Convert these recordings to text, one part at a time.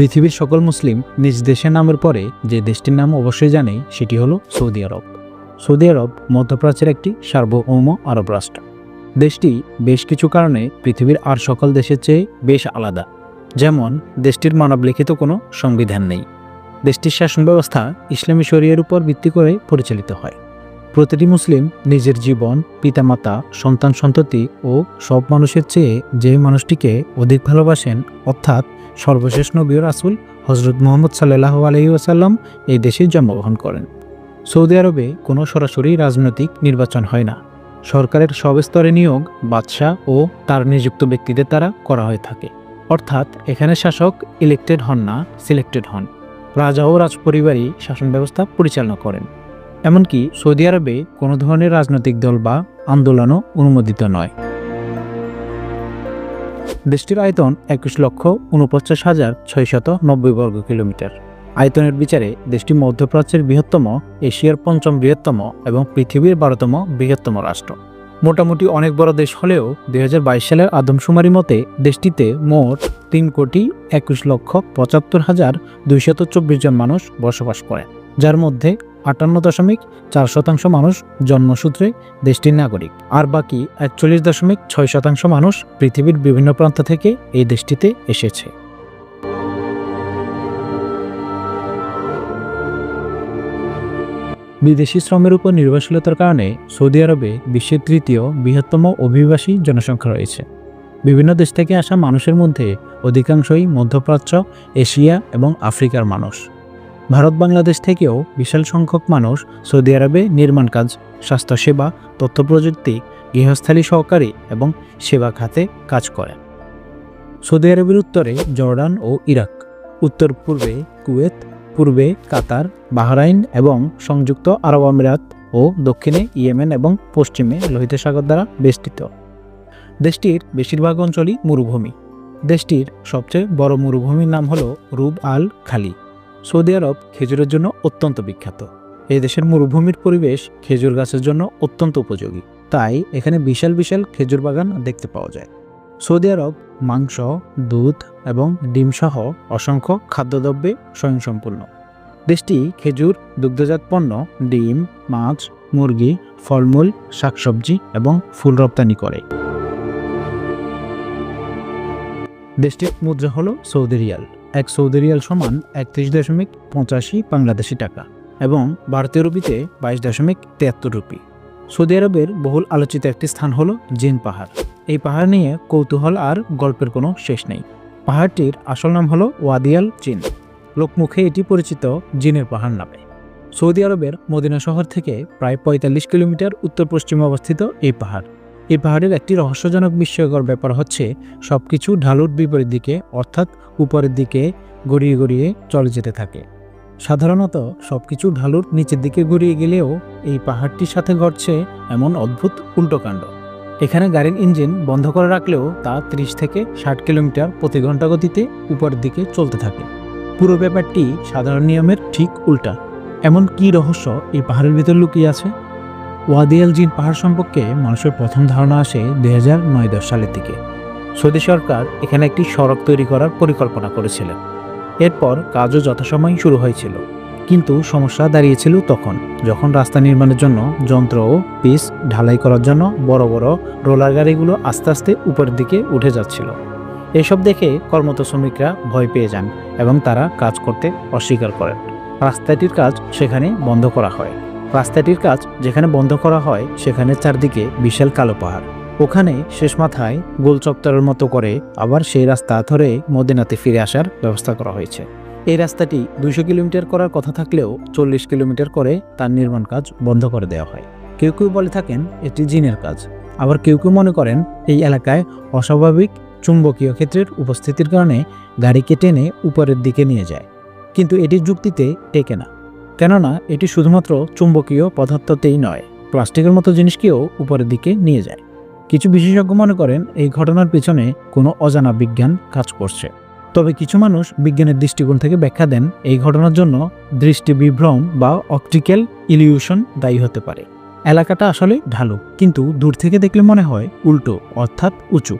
পৃথিবীর সকল মুসলিম নিজ দেশের নামের পরে যে দেশটির নাম অবশ্যই জানে সেটি হলো সৌদি আরব। সৌদি আরব মধ্যপ্রাচ্যের একটি সার্বভৌম আরব রাষ্ট্র। দেশটি বেশ কিছু কারণে পৃথিবীর আর সকল দেশের চেয়ে বেশ আলাদা। যেমন, দেশটির মানবলিখিত কোনো সংবিধান নেই। দেশটির শাসন ব্যবস্থা ইসলামী শরিয়ার উপর ভিত্তি করে পরিচালিত হয়। প্রতিটি মুসলিম নিজের জীবন, পিতামাতা সন্তান সন্ততি ও সব মানুষের চেয়ে যে মানুষটিকে অধিক ভালোবাসেন, অর্থাৎ সর্বশেষ নবী রাসুল হজরত মোহাম্মদ সাল্লাহ আলহি ওসাল্লাম এই দেশে জন্মগ্রহণ করেন। সৌদি আরবে কোনো সরাসরি রাজনৈতিক নির্বাচন হয় না। সরকারের সব স্তরে নিয়োগ বাদশাহ ও তার নিযুক্ত ব্যক্তিদের দ্বারা করা হয়ে থাকে। অর্থাৎ এখানে শাসক ইলেক্টেড হন না সিলেক্টেড হন। রাজা ও রাজপরিবারই শাসন ব্যবস্থা পরিচালনা করেন। এমনকি সৌদি আরবে কোনো ধরনের রাজনৈতিক দল বা আন্দোলনও অনুমোদিত নয়। দেশটির আয়তন একুশ লক্ষ উনপঞ্চাশ হাজার ছয়শত নব্বই বর্গ কিলোমিটার। আয়তনের বিচারে দেশটি মধ্যপ্রাচ্যের বৃহত্তম, এশিয়ার পঞ্চম বৃহত্তম এবং পৃথিবীর বারোতম বৃহত্তম রাষ্ট্র। মোটামুটি অনেক বড় দেশ হলেও দুই হাজার বাইশ সালের আদমশুমারি মতে দেশটিতে মোট তিন কোটি একুশ লক্ষ পঁচাত্তর হাজার দুইশত চব্বিশ জন মানুষ বসবাস করে, যার মধ্যে আটান্ন দশমিক চার শতাংশ মানুষ জন্মসূত্রে দেশটির নাগরিক। আর বাকি একচল্লিশ দশমিক ছয় শতাংশ মানুষ পৃথিবীর বিভিন্ন প্রান্ত থেকে এই দেশটিতে এসেছে। বিদেশি শ্রমের উপর নির্ভরশীলতার কারণে সৌদি আরবে বিশ্বের তৃতীয় বৃহত্তম অভিবাসী জনসংখ্যা রয়েছে। বিভিন্ন দেশ থেকে আসা মানুষের মধ্যে অধিকাংশই মধ্যপ্রাচ্য, এশিয়া এবং আফ্রিকার মানুষ। ভারত বাংলাদেশ থেকেও বিশাল সংখ্যক মানুষ সৌদি আরবে নির্মাণ কাজ, স্বাস্থ্যসেবা তথ্য প্রযুক্তি গৃহস্থালী সহকারী এবং সেবা খাতে কাজ করে। সৌদি আরবের উত্তরে জর্ডান ও ইরাক, উত্তর পূর্বে কুয়েত, পূর্বে কাতার, বাহরাইন এবং সংযুক্ত আরব আমিরাত ও দক্ষিণে ইয়েমেন এবং পশ্চিমে লোহিত সাগর দ্বারা বেষ্টিত। দেশটির বেশিরভাগ অঞ্চলই মরুভূমি। দেশটির সবচেয়ে বড় মরুভূমির নাম হল রুব আল খালি সৌদি আরব খেজুরের জন্য অত্যন্ত বিখ্যাত। এই দেশের মরুভূমির পরিবেশ খেজুর গাছের জন্য অত্যন্ত উপযোগী। তাই এখানে বিশাল বিশাল খেজুর বাগান দেখতে পাওয়া যায়। সৌদি আরব মাংস, দুধ এবং ডিমসহ অসংখ্য খাদ্যদ্রব্যে স্বয়ংসম্পূর্ণ। দেশটি খেজুর, দুগ্ধজাত পণ্য, ডিম, মাছ, মুরগি, ফলমূল, শাকসবজি এবং ফুল রপ্তানি করে। দেশটির মুদ্রা হল সৌদি রিয়াল। এক সৌদি রিয়াল সমান একত্রিশ দশমিক পঁচাশি বাংলাদেশি টাকা এবং ভারতীয় রুপিতে বাইশ দশমিক তিয়াত্তর রুপি। সৌদি আরবের বহুল আলোচিত একটি স্থান হলো জিন পাহাড়। এই পাহাড় নিয়ে কৌতূহল আর গল্পের কোনো শেষ নেই। পাহাড়টির আসল নাম হলো ওয়াদিয়াল জিন। লোকমুখে এটি পরিচিত জিনের পাহাড় নামে। সৌদি আরবের মদিনা শহর থেকে প্রায় পঁয়তাল্লিশ কিলোমিটার উত্তর পশ্চিমে অবস্থিত এই পাহাড়। এই পাহাড়ের একটি রহস্যজনক বিস্ময়কর ব্যাপার হচ্ছে, সবকিছু ঢালুর বিপরীত দিকে, অর্থাৎ উপরের দিকে গড়িয়ে গড়িয়ে চলে যেতে থাকে। সাধারণত সবকিছু ঢালুর নিচের দিকে গড়িয়ে গেলেও এই পাহাড়টির সাথে ঘটছে এমন অদ্ভুত উল্টোকাণ্ড এখানে গাড়ির ইঞ্জিন বন্ধ করে রাখলেও তা 30 থেকে ষাট কিলোমিটার প্রতি ঘণ্টা গতিতে উপরের দিকে চলতে থাকে। পুরো ব্যাপারটি সাধারণ নিয়মের ঠিক উল্টা। এমন কি রহস্য এই পাহাড়ের ভিতর লুকিয়ে আছে? ওয়াদিয়াল জিন পাহাড় সম্পর্কে মানুষের প্রথম ধারণা আসে দুই হাজার নয় দশ সালের দিকে। সৌদি সরকার এখানে একটি সড়ক তৈরি করার পরিকল্পনা করেছিলেন। এরপর কাজও যথাসময় শুরু হয়েছিল। কিন্তু সমস্যা দাঁড়িয়েছিল তখন, যখন রাস্তা নির্মাণের জন্য যন্ত্র ও পিস ঢালাই করার জন্য বড় বড় রোলার গাড়িগুলো আস্তে আস্তে উপরের দিকে উঠে যাচ্ছিল। এসব দেখে কর্মত শ্রমিকরা ভয় পেয়ে যান এবং তারা কাজ করতে অস্বীকার করেন। রাস্তাটির কাজ সেখানে বন্ধ করা হয়। রাস্তাটির কাজ যেখানে বন্ধ করা হয় সেখানে চারদিকে বিশাল কালো পাহাড়। ওখানে শেষ মাথায় গোল চত্বরের মতো করে আবার সেই রাস্তা ধরে মদিনাতে ফিরে আসার ব্যবস্থা করা হয়েছে। এই রাস্তাটি দুইশো কিলোমিটার করার কথা থাকলেও চল্লিশ কিলোমিটার করে তার নির্মাণ কাজ বন্ধ করে দেওয়া হয়। কেউ কেউ বলে থাকেন এটি জিনের কাজ। আবার কেউ কেউ মনে করেন এই এলাকায় অস্বাভাবিক চুম্বকীয় ক্ষেত্রের উপস্থিতির কারণে গাড়িকে টেনে উপরের দিকে নিয়ে যায়। কিন্তু এটির যুক্তিতে টেকে না। কেননা এটি শুধুমাত্র চুম্বকীয় পদার্থতেই নয়, প্লাস্টিকের মতো জিনিসকেও উপরের দিকে নিয়ে যায়। কিছু বিশেষজ্ঞ মনে করেন এই ঘটনার পিছনে কোনো অজানা বিজ্ঞান কাজ করছে। তবে কিছু মানুষ বিজ্ঞানের দৃষ্টিকোণ থেকে ব্যাখ্যা দেন এই ঘটনার জন্য দৃষ্টি বিভ্রম বা অপটিক্যাল ইলিউশন দায়ী হতে পারে। এলাকাটা আসলে ঢালু, কিন্তু দূর থেকে দেখলে মনে হয় উল্টো, অর্থাৎ উঁচু।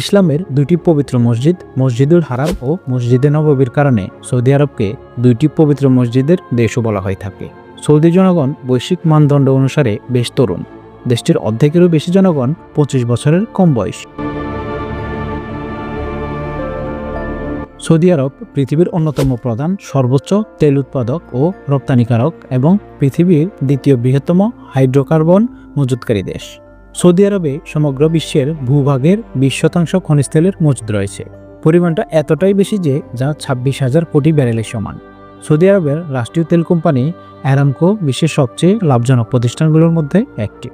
ইসলামের দুইটি পবিত্র মসজিদ, মসজিদুল হারাম ও মসজিদে নববীর কারণে সৌদি আরবকে দুইটি পবিত্র মসজিদের দেশও বলা হয়ে থাকে। সৌদি জনগণ বৈশ্বিক মানদণ্ড অনুসারে বেশ তরুণ। দেশটির অর্ধেকেরও বেশি জনগণ পঁচিশ বছরের কম বয়স। সৌদি আরব পৃথিবীর অন্যতম প্রধান সর্বোচ্চ তেল উৎপাদক ও রপ্তানিকারক এবং পৃথিবীর দ্বিতীয় বৃহত্তম হাইড্রোকার্বন মজুতকারী দেশ। সৌদি আরবে সমগ্র বিশ্বের ভূভাগের বিশ শতাংশ খনিজ তেলের মজুদ রয়েছে। পরিমাণটা এতটাই বেশি যে যা ছাব্বিশ হাজার কোটি ব্যারেলের সমান। সৌদি আরবের রাষ্ট্রীয় তেল কোম্পানি অ্যারামকো বিশ্বের সবচেয়ে লাভজনক প্রতিষ্ঠানগুলোর মধ্যে একটি।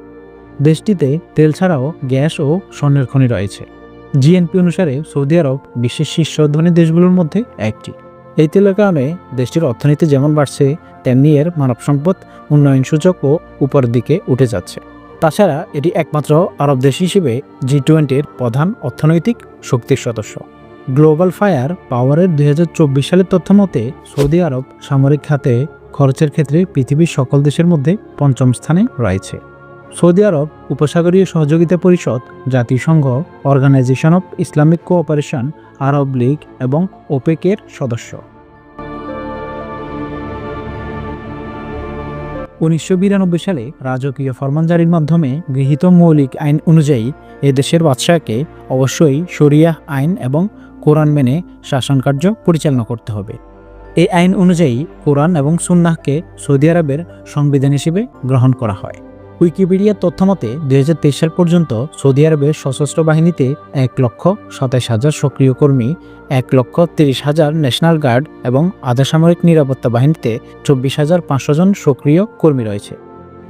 দেশটিতে তেল ছাড়াও গ্যাস ও স্বর্ণের খনি রয়েছে। জিএনপি অনুসারে সৌদি আরব বিশ্বের শীর্ষ ধনী দেশগুলোর মধ্যে একটি। এই তেলের কারণে দেশটির অর্থনীতি যেমন বাড়ছে, তেমনি এর মানব সম্পদ উন্নয়ন সূচক ও উপরের দিকে উঠে যাচ্ছে। তাছাড়া এটি একমাত্র আরব দেশ হিসেবে জি টোয়েন্টির প্রধান অর্থনৈতিক শক্তির সদস্য। গ্লোবাল ফায়ার পাওয়ারের দুই হাজার চব্বিশ সালের তথ্য মতে, সৌদি আরব সামরিক খাতে খরচের ক্ষেত্রে পৃথিবীর সকল দেশের মধ্যে পঞ্চম স্থানে রয়েছে। সৌদি আরব উপসাগরীয় সহযোগিতা পরিষদ, জাতিসংঘ organisation of Islamic cooperation Arab League এবং ওপেকের সদস্য। উনিশশো বিরানব্বই সালে রাজকীয় ফরমানজারির মাধ্যমে গৃহীত মৌলিক আইন অনুযায়ী এ দেশের বাদশাহকে অবশ্যই শরিয়াহ আইন এবং কোরআন মেনে শাসনকার্য পরিচালনা করতে হবে। এই আইন অনুযায়ী কোরআন এবং সুন্নাহকে সৌদি আরবের সংবিধান হিসেবে গ্রহণ করা হয়। উইকিপিডিয়ার তথ্যমতে, দুই হাজার তেইশ সাল পর্যন্ত সৌদি আরবের সশস্ত্র বাহিনীতে এক লক্ষ সাতাশ হাজার সক্রিয় কর্মী, এক লক্ষ তিরিশ হাজার ন্যাশনাল গার্ড এবং আধা সামরিক নিরাপত্তা বাহিনীতে চব্বিশ হাজার পাঁচশো জন সক্রিয় কর্মী রয়েছে।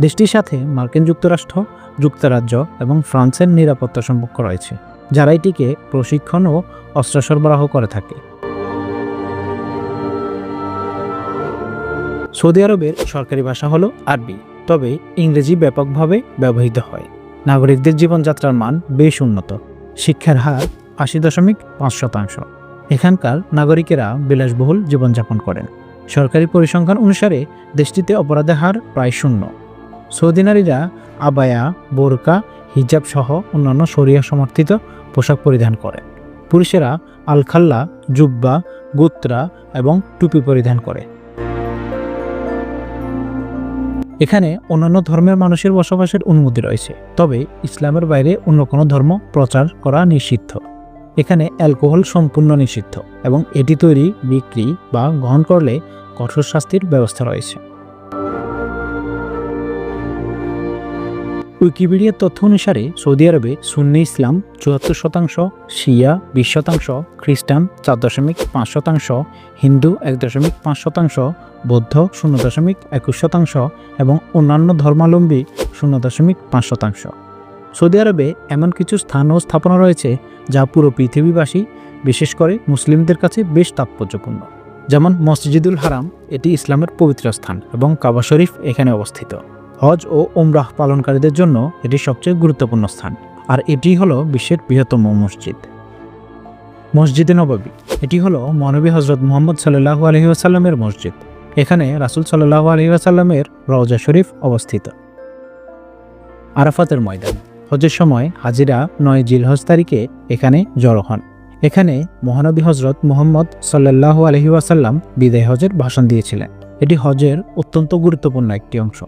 দেশটির সাথে মার্কিন যুক্তরাষ্ট্র, যুক্তরাজ্য এবং ফ্রান্সের নিরাপত্তা সম্পর্ক রয়েছে, যারা এটিকে প্রশিক্ষণ ও অস্ত্র সরবরাহ করে থাকে। সৌদি আরবের সরকারি ভাষা হলো আরবি। তবে ইংরেজি ব্যাপকভাবে ব্যবহৃত হয়। নাগরিকদের জীবনযাত্রার মান বেশ উন্নত। শিক্ষার হার আশি দশমিক পাঁচ শতাংশ। এখানকার নাগরিকেরা বিলাসবহুল জীবনযাপন করেন। সরকারি পরিসংখ্যান অনুসারে দেশটিতে অপরাধের হার প্রায় শূন্য। সৌদি নারীরা আবায়া, বোরকা, হিজাব সহ অন্যান্য শরিয়া সমর্থিত পোশাক পরিধান করেন পুরুষেরা আলখাল্লা, জুব্বা, গুত্রা এবং টুপি পরিধান করে। এখানে অন্যান্য ধর্মের মানুষের বসবাসের অনুমতি রয়েছে, তবে ইসলামের বাইরে অন্য কোনো ধর্ম প্রচার করা নিষিদ্ধ। এখানে অ্যালকোহল সম্পূর্ণ নিষিদ্ধ এবং এটি তৈরি, বিক্রি বা গ্রহণ করলে কঠোর শাস্তির ব্যবস্থা রয়েছে। উইকিপিডিয়ার তথ্য অনুসারে সৌদি আরবে সুন্নি ইসলাম চুয়াত্তর শতাংশ, শিয়া বিশ শতাংশ, খ্রিস্টান চার দশমিক পাঁচ শতাংশ, হিন্দু এক দশমিক পাঁচ শতাংশ, বৌদ্ধ শূন্য দশমিক একুশ শতাংশ এবং অন্যান্য ধর্মাবলম্বী শূন্য দশমিক পাঁচ শতাংশ। সৌদি আরবে এমন কিছু স্থান ও স্থাপনা রয়েছে যা পুরো পৃথিবীবাসী, বিশেষ করে মুসলিমদের কাছে বেশ তাৎপর্যপূর্ণ। যেমন মসজিদুল হারাম, এটি ইসলামের পবিত্র স্থান এবং কাবা শরীফ এখানে অবস্থিত। হজ ও ওমরাহ পালনকারীদের জন্য এটি সবচেয়ে গুরুত্বপূর্ণ স্থান। আর এটি হলো বিশ্বের বৃহত্তম মসজিদ। মসজিদে নবাবী। এটি হলো মহানবী হজরত মোহাম্মদ সাল্লাহু আলহিউসাল্লামের মসজিদ। এখানে রাসুল সাল্লাহ আলহিউসাল্লামের রওজা শরীফ অবস্থিত। আরাফাতের ময়দান। হজের সময় হাজিরা নয় জিলহজ তারিখে এখানে জড়ো হন। এখানে মহানবী হজরত মোহাম্মদ সাল্লাহ আলহিউসাল্লাম বিদায় হজের ভাষণ দিয়েছিলেন। এটি হজের অত্যন্ত গুরুত্বপূর্ণ একটি অংশ।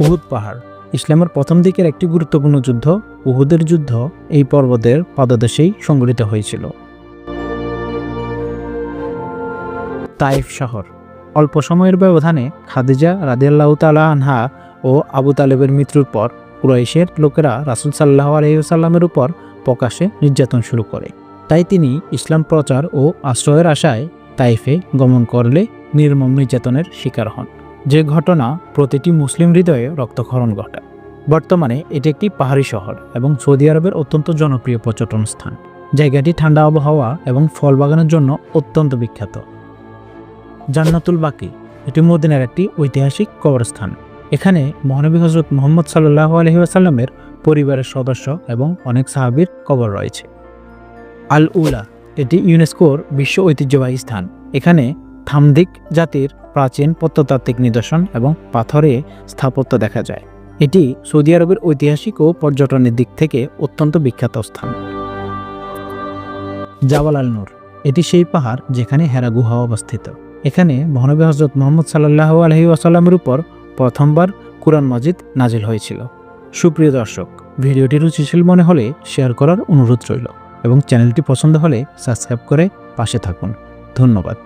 উহুদ পাহাড়। ইসলামের প্রথম দিকের একটি গুরুত্বপূর্ণ যুদ্ধ উহুদের যুদ্ধ এই পর্বতের পাদদেশেই সংঘটিত হয়েছিল। তাইফ শহর। অল্প সময়ের ব্যবধানে খাদিজা রাদিয়াল্লাহ আনহা ও আবু তালেবের মৃত্যুর পর কুরাইশের লোকেরা রাসুল সাল্লাহ আলহিসাল্লামের উপর প্রকাশ্যে নির্যাতন শুরু করে। তাই তিনি ইসলাম প্রচার ও আশ্রয়ের আশায় তাইফে গমন করলে নির্মম নির্যাতনের শিকার হন। যে ঘটনা প্রতিটি মুসলিম হৃদয়ে রক্তক্ষরণ ঘটায়। বর্তমানে এটি একটি পাহাড়ি শহর এবং সৌদি আরবের অত্যন্ত জনপ্রিয় পর্যটন স্থান। জায়গাটি ঠান্ডা আবহাওয়া এবং ফল বাগানের জন্য অত্যন্ত বিখ্যাত। জান্নাতুল বাকি, এটি মদিনার একটি ঐতিহাসিক কবরস্থান। এখানে মহানবী হজরত মোহাম্মদ সাল্লাহ আলহিহাসাল্লামের পরিবারের সদস্য এবং অনেক সাহাবির কবর রয়েছে। আল উলা এটি ইউনেস্কোর বিশ্ব ঐতিহ্যবাহী স্থান। এখানে থামদিক জাতির প্রাচীন প্রত্নতাত্ত্বিক নিদর্শন এবং পাথরে স্থাপত্য দেখা যায়। এটি সৌদি আরবের ঐতিহাসিক ও পর্যটনের দিক থেকে অত্যন্ত বিখ্যাত স্থান। আল নূর, এটি সেই পাহাড় যেখানে হেরা গুহা অবস্থিত। এখানে মহানবী হজরত মোহাম্মদ সাল্লাহ আলহি আসাল্লামের উপর প্রথমবার কুরআন মজিদ নাজিল হয়েছিল। সুপ্রিয় দর্শক, ভিডিওটি রুচিশীল মনে হলে শেয়ার করার অনুরোধ রইল এবং চ্যানেলটি পছন্দ হলে সাবস্ক্রাইব করে পাশে থাকুন। ধন্যবাদ।